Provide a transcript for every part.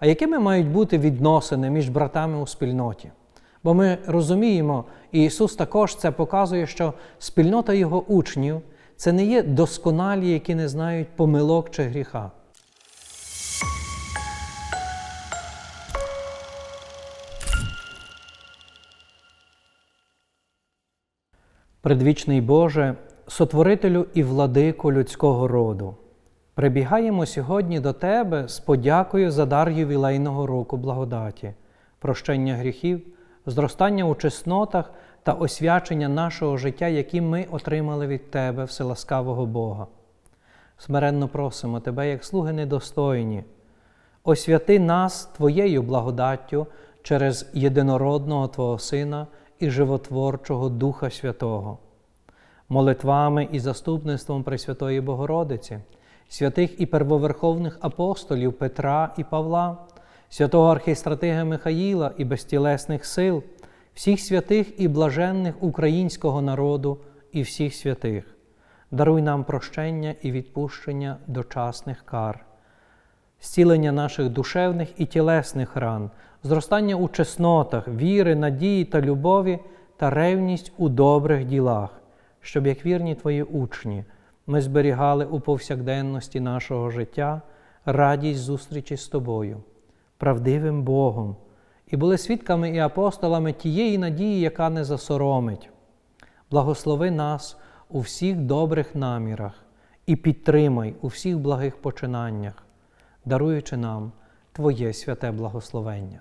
а якими мають бути відносини між братами у спільноті? Бо ми розуміємо, і Ісус також це показує, що спільнота Його учнів це не є досконалі, які не знають помилок чи гріха. Предвічний Боже, сотворителю і владику людського роду, прибігаємо сьогодні до Тебе з подякою за дар ювілейного року благодаті, прощення гріхів, зростання у чеснотах та освячення нашого життя, які ми отримали від Тебе, вселаскавого Бога. Смиренно просимо Тебе, як слуги недостойні, освяти нас Твоєю благодаттю через єдинородного Твого Сина і животворчого Духа Святого, молитвами і заступництвом Пресвятої Богородиці, святих і первоверховних апостолів Петра і Павла, святого архістратига Михаїла і безтілесних сил, всіх святих і блаженних українського народу і всіх святих. Даруй нам прощення і відпущення дочасних кар, зцілення наших душевних і тілесних ран, зростання у чеснотах, віри, надії та любові та ревність у добрих ділах, щоб, як вірні Твої учні, ми зберігали у повсякденності нашого життя радість зустрічі з Тобою, правдивим Богом, і були свідками і апостолами тієї надії, яка не засоромить. Благослови нас у всіх добрих намірах і підтримай у всіх благих починаннях, даруючи нам Твоє святе благословення.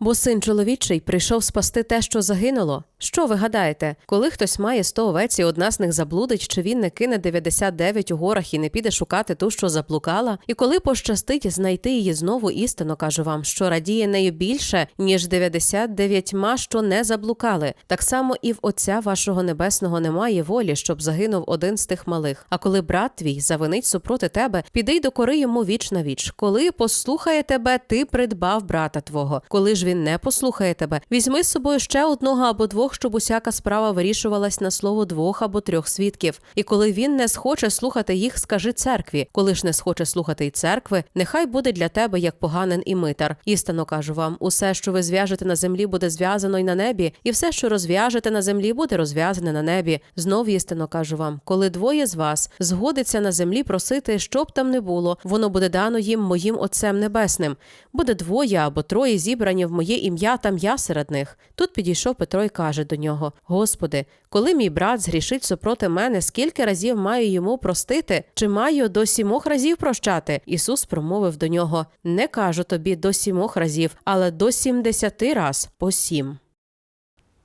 Бо син чоловічий прийшов спасти те, що загинуло. Що ви гадаєте, коли хтось має 100 овець і одна з них заблудить, чи він не кине 99 у горах і не піде шукати ту, що заблукала? І коли пощастить знайти її знову істинно, кажу вам, що радіє нею більше, ніж 99 що не заблукали. Так само і в Отця вашого небесного немає волі, щоб загинув один з тих малих. А коли брат твій завинить супроти тебе, піди й докори йому віч на віч. Коли послухає тебе, ти придбав брата твого. Коли ж він не послухає тебе, візьми з собою ще одного або двох, щоб усяка справа вирішувалась на слово двох або трьох свідків. І коли він не схоче слухати їх, скажи церкві. Коли ж не схоче слухати й церкви, нехай буде для тебе як поганин і митар. Істинно кажу вам, усе, що ви зв'яжете на землі, буде зв'язано й на небі, і все, що розв'яжете на землі, буде розв'язане на небі. Знов істинно кажу вам, коли двоє з вас згодиться на землі просити, що б там не було, воно буде дано їм моїм Отцем Небесним. Буде двоє або троє зібрані в моє ім'я, там я серед них. Тут підійшов Петро і каже до нього: Господи, коли мій брат згрішить супроти мене, скільки разів маю йому простити? Чи маю до сімох разів прощати? Ісус промовив до нього: Не кажу тобі до сімох разів, але до сімдесяти раз по сім.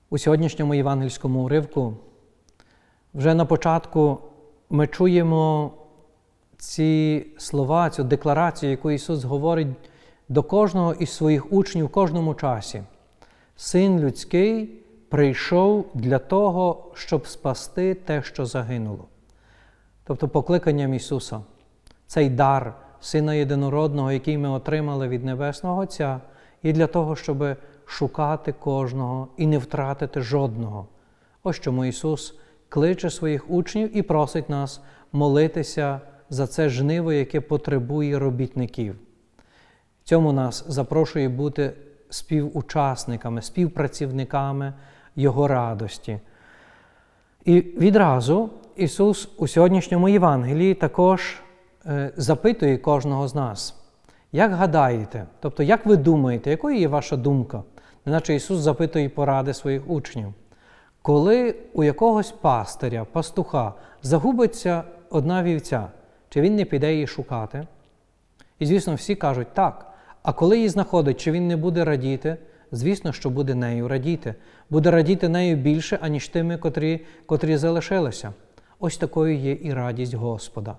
У сьогоднішньому євангельському уривку вже на початку ми чуємо ці слова, цю декларацію, яку Ісус говорить до кожного із своїх учнів в кожному часі. Син людський прийшов для того, щоб спасти те, що загинуло. Тобто покликанням Ісуса, цей дар Сина Єдинородного, який ми отримали від Небесного Отця, і для того, щоб шукати кожного і не втратити жодного. Ось чому Ісус кличе своїх учнів і просить нас молитися за це жниво, яке потребує робітників. Цьому нас запрошує бути співучасниками, співпрацівниками Його радості. І відразу Ісус у сьогоднішньому Євангелії також е, запитує кожного з нас, як гадаєте, тобто, як ви думаєте, якою є ваша думка? Неначе Ісус запитує поради своїх учнів. Коли у якогось пастиря, пастуха загубиться одна вівця, чи він не піде її шукати? І, звісно, всі кажуть так. А коли її знаходить, чи він не буде радіти? Звісно, що буде нею радіти. Буде радіти нею більше, аніж тими, котрі, котрі залишилися. Ось такою є і радість Господа.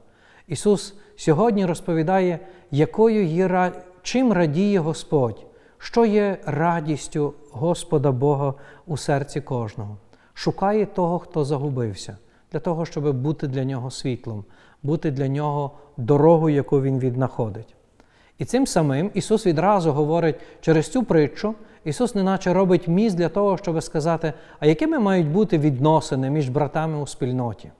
Ісус сьогодні розповідає, якою є чим радіє Господь, що є радістю Господа Бога у серці кожного. Шукає того, хто загубився, для того, щоб бути для нього світлом, бути для нього дорогою, яку він віднаходить. І цим самим Ісус відразу говорить через цю притчу, Ісус неначе робить міст для того, щоб сказати, а якими мають бути відносини між братами у спільноті.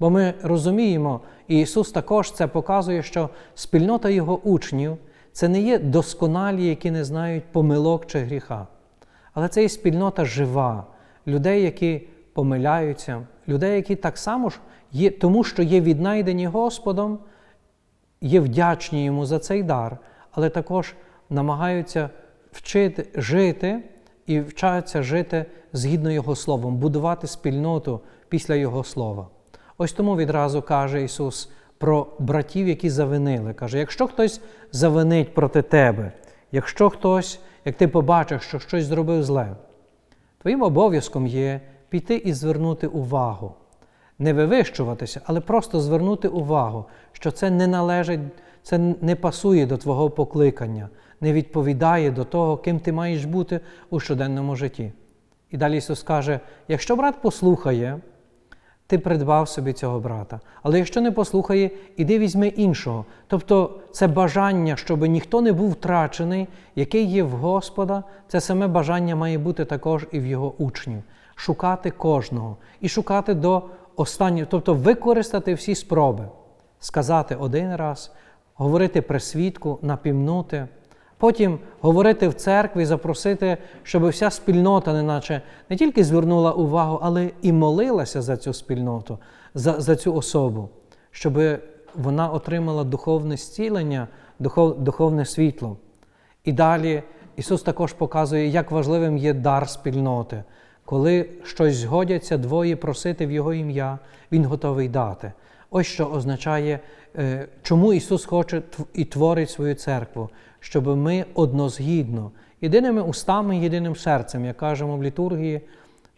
Бо ми розуміємо, і Ісус також це показує, що спільнота Його учнів це не є досконалі, які не знають помилок чи гріха. Але це є спільнота жива, людей, які помиляються, людей, які так само ж є, тому що є віднайдені Господом, є вдячні йому за цей дар, але також намагаються вчити жити і вчаться жити згідно Його Словом, будувати спільноту після Його Слова. Ось тому відразу каже Ісус про братів, які завинили. Каже: якщо хтось завинить проти тебе, якщо хтось, як ти побачиш, що щось зробив зле, твоїм обов'язком є піти і звернути увагу не вивищуватися, але просто звернути увагу, що це не належить, це не пасує до твого покликання, не відповідає до того, ким ти маєш бути у щоденному житті. І далі Ісус каже: якщо брат послухає, ти придбав собі цього брата. Але якщо не послухає, іди візьми іншого. Тобто це бажання, щоб ніхто не був втрачений, який є в Господа, це саме бажання має бути також і в його учнів. Шукати кожного і шукати до останнього, тобто використати всі спроби, сказати один раз, говорити при свідку, напівнути. Потім говорити в церкві, запросити, щоб вся спільнота, неначе не тільки звернула увагу, але і молилася за цю спільноту, за, за цю особу, щоб вона отримала духовне зцілення, духов, духовне світло. І далі Ісус також показує, як важливим є дар спільноти. Коли щось згодяться двоє просити в Його ім'я, Він готовий дати. Ось що означає, е, чому Ісус хоче і творить свою церкву, щоб ми однозгідно, єдиними устами, єдиним серцем, як кажемо в літургії,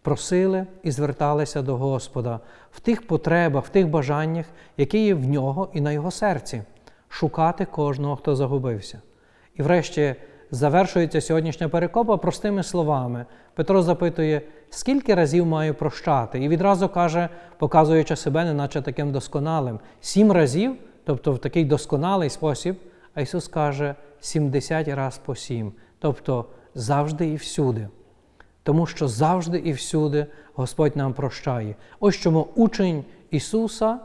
просили і зверталися до Господа в тих потребах, в тих бажаннях, які є в нього і на його серці, шукати кожного, хто загубився. І врешті завершується сьогоднішня перекопа простими словами. Петро запитує, скільки разів маю прощати? І відразу каже, показуючи себе, неначе таким досконалим, сім разів, тобто в такий досконалий спосіб, а Ісус каже 70 раз по сім, тобто завжди і всюди. Тому що завжди і всюди Господь нам прощає. Ось чому учень Ісуса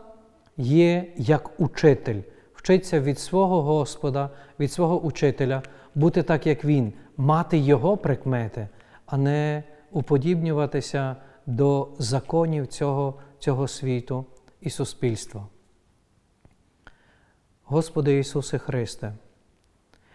є як учитель, вчиться від свого Господа, від свого учителя, бути так, як Він, мати Його прикмети, а не уподібнюватися до законів цього, цього світу і суспільства. Господи Ісусе Христе,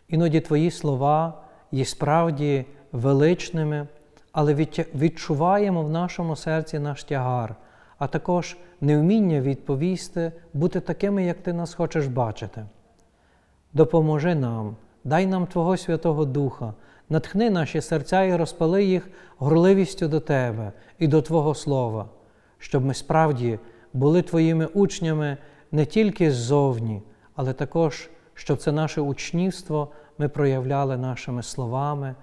іноді Твої слова є справді величними, але відчуваємо в нашому серці наш тягар, а також невміння відповісти, бути такими, як Ти нас хочеш бачити. Допоможи нам, дай нам Твого Святого Духа, натхни наші серця і розпали їх горливістю до Тебе і до Твого Слова, щоб ми справді були Твоїми учнями не тільки ззовні, але також, щоб це наше учнівство ми проявляли нашими словами,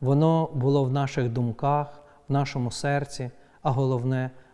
воно було в наших думках, в нашому серці, а головне